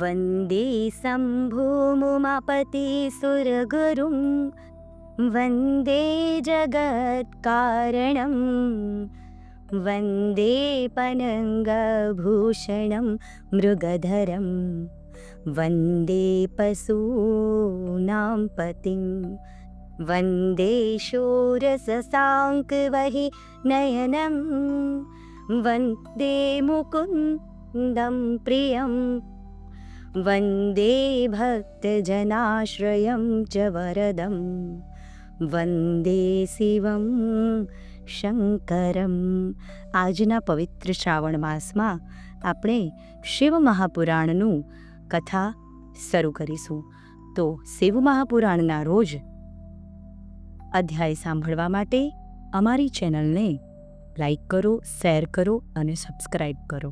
वन्दे शम्भुमुमापति सुरगुरुं। वन्दे जगत्कारणं। वन्दे पनङ्गभूषणं मृगधरं। वन्दे पशूनां पतिं। वन्दे शोरससाङ्कवहि नयनं। वन्दे मुकुन्दं प्रियम् वन्दे भक्तजनाश्रयं च वरदं વંદે શિવમ શંકરમ આજના પવિત્ર શ્રાવણ માસમાં આપણે શિવ મહાપુરાણનું કથા શરૂ કરીશું તો શિવ મહાપુરાણના રોજ અધ્યાય સાંભળવા માટે અમારી ચેનલને લાઈક કરો શેર કરો અને સબસ્ક્રાઈબ કરો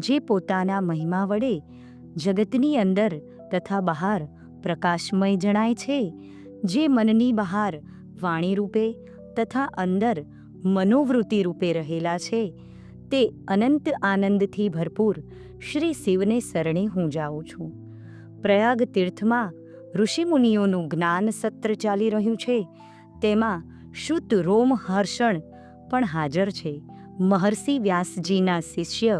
જે પોતાના મહિમા વડે જગતની અંદર તથા બહાર પ્રકાશમય જણાય છે, જે મનની બહાર વાણી રૂપે તથા અંદર મનોવૃત્તિ રૂપે રહેલા છે, તે અનંત આનંદથી ભરપૂર શ્રી શિવને શરણે હું જાઉં છું. પ્રયાગ તીર્થમાં ઋષિમુનિઓનું જ્ઞાન સત્ર ચાલી રહ્યું છે, તેમાં શુદ્ધ રોમ હર્ષણ પણ હાજર છે. મહર્ષિ વ્યાસજીના શિષ્ય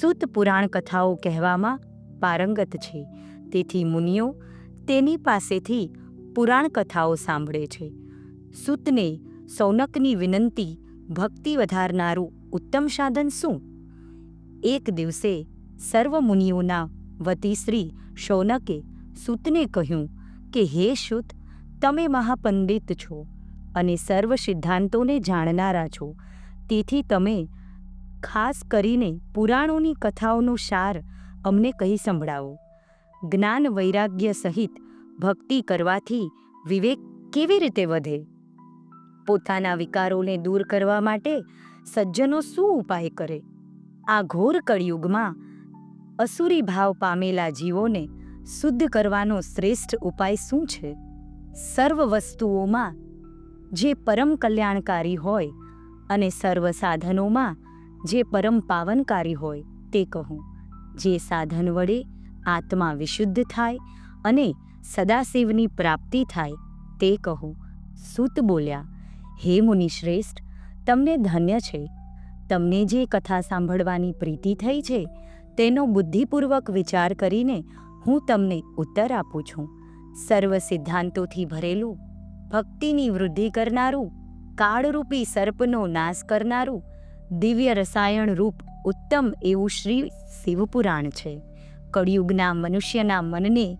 સુત પુરાણ કથાઓ કહેવામાં પારંગત છે. તેથી મુનિઓ તેની પાસેથી પુરાણ કથાઓ સાંભળે છે. સૂતને સૌનકની વિનંતી, ભક્તિ વધારનારું ઉત્તમ સાધન શું? એક દિવસે સર્વ મુનિઓના વતી શ્રી શૌનકે સૂતને કહ્યું કે, હે સૂત, તમે મહાપંડિત છો અને સર્વ સિદ્ધાંતોને જાણનારા છો. તેથી તમે ખાસ કરીને પુરાણોની કથાઓનો સાર અમને કહી સંભળાવો. જ્ઞાન વૈરાગ્ય સહિત ભક્તિ કરવાથી વિવેક કેવી રીતે વધે? પોતાના વિકારોને દૂર કરવા માટે સજ્જનો શું ઉપાય કરે? આ ઘોર કળિયુગમાં અસુરી ભાવ પામેલા જીવોને શુદ્ધ કરવાનો શ્રેષ્ઠ ઉપાય શું છે? સર્વ વસ્તુઓમાં જે પરમ કલ્યાણકારી હોય અને સર્વ સાધનોમાં જે પરમ પાવનકારી હોય તે કહું. જે સાધન વડે આત્મા વિશુદ્ધ થાય અને સદાશિવની પ્રાપ્તિ થાય તે કહું. સૂત બોલ્યા, હે મુનિ શ્રેષ્ઠ તમને ધન્ય છે. તમને જે કથા સાંભળવાની પ્રીતિ થઈ છે, તેનો બુદ્ધિપૂર્વક વિચાર કરીને હું તમને ઉત્તર આપું છું. સર્વ સિદ્ધાંતોથી ભરેલું, ભક્તિની વૃદ્ધિ કરનારું, કાળરૂપી સર્પનો નાશ કરનારું દિવ્ય રસાયણ રૂપ ઉત્તમ એવું શ્રી શિવપુરાણ છે. કળિયુગના મનુષ્યના મનને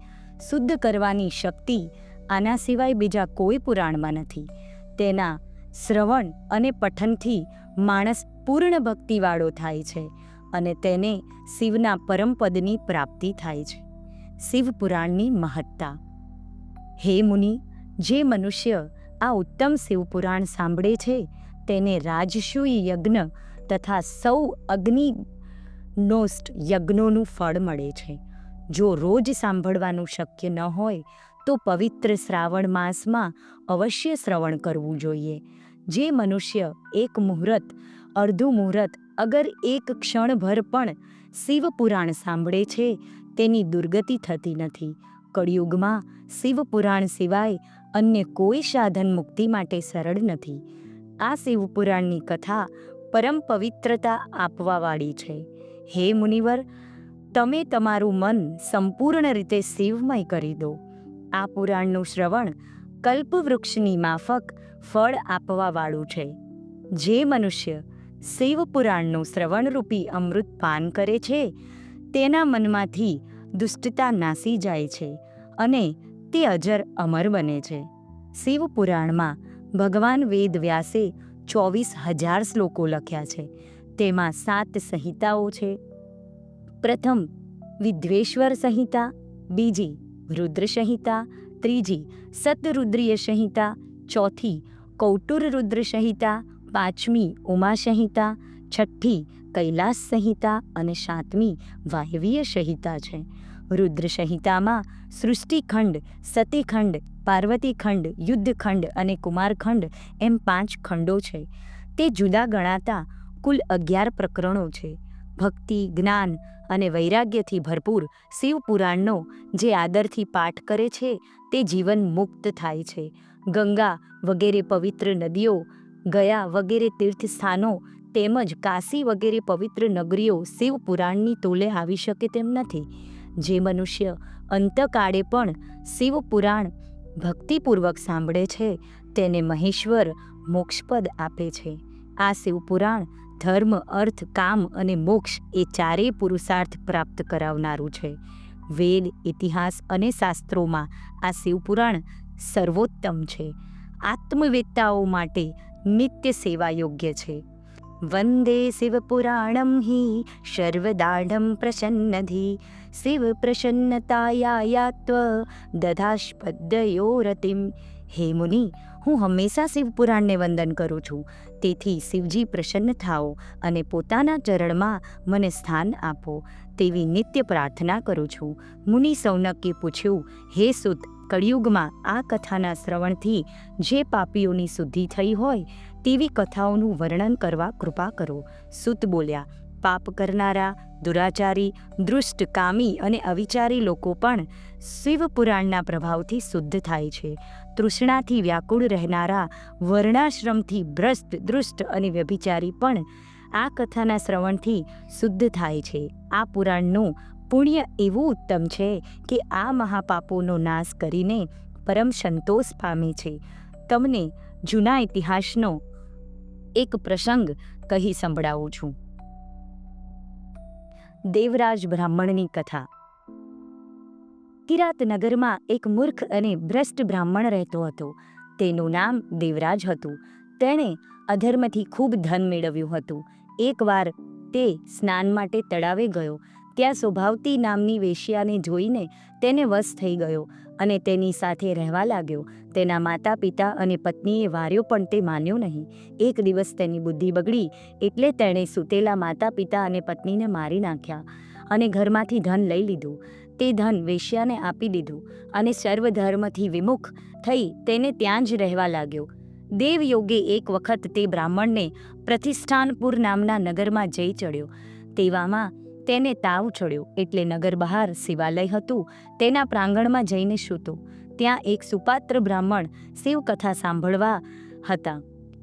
શુદ્ધ કરવાની શક્તિ આના સિવાય બીજા કોઈ પુરાણમાં નથી. તેના શ્રવણ અને પઠનથી માણસ પૂર્ણ ભક્તિવાળો થાય છે અને તેને શિવના પરમપદની પ્રાપ્તિ થાય છે. શિવપુરાણની મહત્તા. હે મુનિ, જે મનુષ્ય આ ઉત્તમ શિવપુરાણ સાંભળે છે તેને રાજસૂય યજ્ઞ તથા સૌ અગ્નિ નોસ્ટ યજ્ઞોનું ફળ મળે છે. જો રોજ સાંભળવાનું શક્ય ન હોય, તો પવિત્ર શ્રાવણ માસમાં અવશ્ય શ્રવણ કરવું જોઈએ. જે મનુષ્ય એક મુહૂર્ત, અર્ધું મુહૂર્ત, અગર એક ક્ષણભર પણ શિવપુરાણ સાંભળે છે, તેની દુર્ગતિ થતી નથી. કળિયુગમાં શિવપુરાણ સિવાય અન્ય કોઈ સાધન મુક્તિ માટે સરળ નથી. આ શિવપુરાણની કથા પરમ પવિત્રતા આપવાવાળી છે. હે મુનિવર, તમે તમારું મન સંપૂર્ણ રીતે શિવમય કરી દો. આ પુરાણનું શ્રવણ કલ્પવૃક્ષની માફક ફળ આપવાવાળું છે. જે મનુષ્ય શિવ પુરાણનું શ્રવણરૂપી અમૃત પાન કરે છે, તેના મનમાંથી દુષ્ટતા નાસી જાય છે અને તે અજર અમર બને છે. શિવ પુરાણમાં ભગવાન વેદ વ્યાસે ચોવીસ હજાર શ્લોકો લખ્યા છે. તેમાં સાત સંહિતાઓ છે. પ્રથમ, વિદ્વેશ્વર સંહિતા. બીજી, રુદ્ર સંહિતા. ત્રીજી, સતરુદ્રીય સંહિતા. ચોથી, કૌટુર રુદ્ર સંહિતા. પાંચમી, ઉમા સંહિતા. છઠ્ઠી, કૈલાસ સંહિતા. અને સાતમી, વાયવીય સંહિતા છે. રુદ્ર સંહિતામાં સૃષ્ટિખંડ, સતીખંડ, પાર્વતીખંડ, યુદ્ધખંડ અને કુમારખંડ એમ પાંચ ખંડો છે. તે જુદા ગણાતા કુલ અગિયાર પ્રકરણો છે. ભક્તિ, જ્ઞાન અને વૈરાગ્યથી ભરપૂર શિવપુરાણનો જે આદરથી પાઠ કરે છે તે જીવન મુક્ત થાય છે. ગંગા વગેરે પવિત્ર નદીઓ, ગયા વગેરે તીર્થસ્થાનો તેમજ કાશી વગેરે પવિત્ર નગરીઓ શિવપુરાણની તોલે આવી શકે તેમ નથી. જે મનુષ્ય અંતકાળે પણ શિવ પુરાણ ભક્તિપૂર્વક સાંભળે છે, તેને મહેશ્વર મોક્ષપદ આપે છે. આ શિવપુરાણ ધર્મ, અર્થ, કામ અને મોક્ષ એ ચારેય પુરુષાર્થ પ્રાપ્ત કરાવનારું છે. વેદ, ઇતિહાસ અને શાસ્ત્રોમાં આ શિવપુરાણ સર્વોત્તમ છે. આત્મવેત્તાઓ માટે નિત્ય સેવા યોગ્ય છે. વંદે શિવપુરાણમ હિ સર્વદાઢમ પ્રસન્નધિ શિવ પ્રસન્નતાયાત્વ દધાસ્પદ્યો રતિમ હે મુનિ હું હંમેશા શિવપુરાણને વંદન કરું છું. તેથી શિવજી પ્રસન્ન થાઓ અને પોતાના ચરણમાં મને સ્થાન આપો તેવી નિત્ય પ્રાર્થના કરું છું. મુનિ સૌનકે પૂછ્યું, હે સુત, કળિયુગમાં આ કથાના શ્રવણથી જે પાપીઓની શુદ્ધિ થઈ હોય તેવી કથાઓનું વર્ણન કરવા કૃપા કરો. સુત બોલ્યા, પાપ કરનારા, દુરાચારી, દૃષ્ટ, કામી અને અવિચારી લોકો પણ શિવપુરાણના પ્રભાવથી શુદ્ધ થાય છે. તૃષ્ણાથી વ્યાકુળ રહેનારા, વર્ણાશ્રમથી ભ્રષ્ટ, દૃષ્ટ અને વ્યભિચારી પણ આ કથાના શ્રવણથી શુદ્ધ થાય છે. આ પુરાણનું પુણ્ય એવું ઉત્તમ છે કે આ મહાપાપોનો નાશ કરીને પરમ સંતોષ પામે છે. તમને જૂના ઇતિહાસનો એક પ્રસંગ કહી સંભળાવું છું. દેવરાજ બ્રાહ્મણની કથા. કિરાતનગરમાં એક મૂર્ખ અને ભ્રષ્ટ બ્રાહ્મણ રહેતો હતો. તેનું નામ દેવરાજ હતું. તેણે અધર્મથી ખૂબ ધન મેળવ્યું હતું. એકવાર તે સ્નાન માટે તળાવે ગયો. ત્યાં સ્વભાવતી નામની વેશ્યાને જોઈને તેને વશ થઈ ગયો. અને તેની સાથે રહેવા લાગ્યો. તેના માતા પિતા અને પત્નીએ વાર્યો પણ તે માન્યો નહીં. એક દિવસ તેની બુદ્ધિ બગડી એટલે તેણે સૂતેલા માતા પિતા અને પત્નીને મારી નાખ્યા અને ઘરમાંથી ધન લઈ લીધું. તે ધન વેશ્યાને આપી દીધું અને સર્વધર્મથી વિમુખ થઈ તેને ત્યાં જ રહેવા લાગ્યો. દેવયોગે એક વખત તે બ્રાહ્મણને પ્રતિષ્ઠાનપુર નામના નગરમાં જઈ ચડ્યો. તેવામાં તેને તાવ ચડ્યો. એટલે નગર બહાર શિવાલય હતું. તેના પ્રાંગણમાં જઈને સૂતો. ત્યાં એક સુપાત્ર બ્રાહ્મણ શિવકથા સાંભળવા હતા.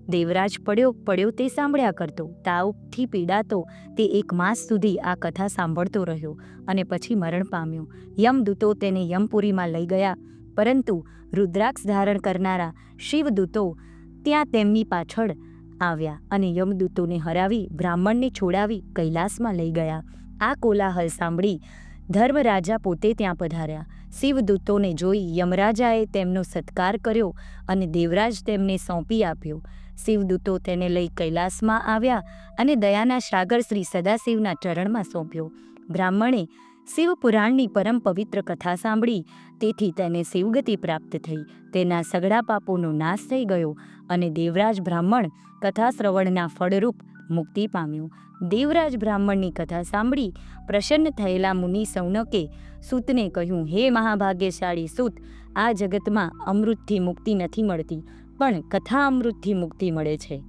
દેવરાજ પડ્યો પડ્યો તે સાંભળ્યા કરતો. તાવથી પીડાતો તે એક માસ સુધી આ કથા સાંભળતો રહ્યો અને પછી મરણ પામ્યો. યમદૂતો તેને યમપુરીમાં લઈ ગયા. પરંતુ રુદ્રાક્ષ ધારણ કરનારા શિવદૂતો ત્યાં તેમની પાછળ આવ્યા અને યમદૂતોને હરાવી બ્રાહ્મણને છોડાવી કૈલાસમાં લઈ ગયા. આ કોલાહલ સાંભળી ધર્મરાજા પોતે ત્યાં પધાર્યા. શિવદૂતોને જોઈ યમરાજાએ તેમનો સત્કાર કર્યો અને દેવરાજ તેમને સોંપી આપ્યો. શિવદૂતો તેને લઈ કૈલાસમાં આવ્યા અને દયાના સાગર શ્રી સદાશિવના ચરણમાં સોંપ્યો. બ્રાહ્મણે શિવપુરાણની પરમ પવિત્ર કથા સાંભળી, તેથી તેને શિવગતિ પ્રાપ્ત થઈ. તેના સગડા પાપોનો નાશ થઈ ગયો અને દેવરાજ બ્રાહ્મણ કથા શ્રવણના ફળરૂપ મુક્તિ પામ્યું. દેવરાજ બ્રાહ્મણની કથા સાંભળી પ્રસન્ન થયેલા મુનિ સૌનકે સૂતને કહ્યું, હે મહાભાગ્યશાળી સૂત, આ જગતમાં અમૃતથી મુક્તિ નથી મળતી, પણ કથા અમૃતથી મુક્તિ મળે છે.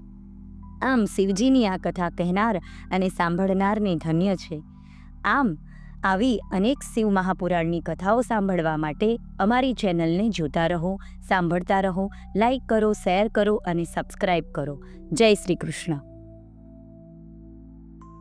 આમ શિવજીની આ કથા કહેનાર અને સાંભળનારને ધન્ય છે. આમ આવી અનેક શિવ મહાપુરાણની કથાઓ સાંભળવા માટે અમારી ચેનલને જોતા રહો, સાંભળતા રહો, લાઈક કરો, શેર કરો અને સબસ્ક્રાઈબ કરો. જય શ્રી કૃષ્ણ.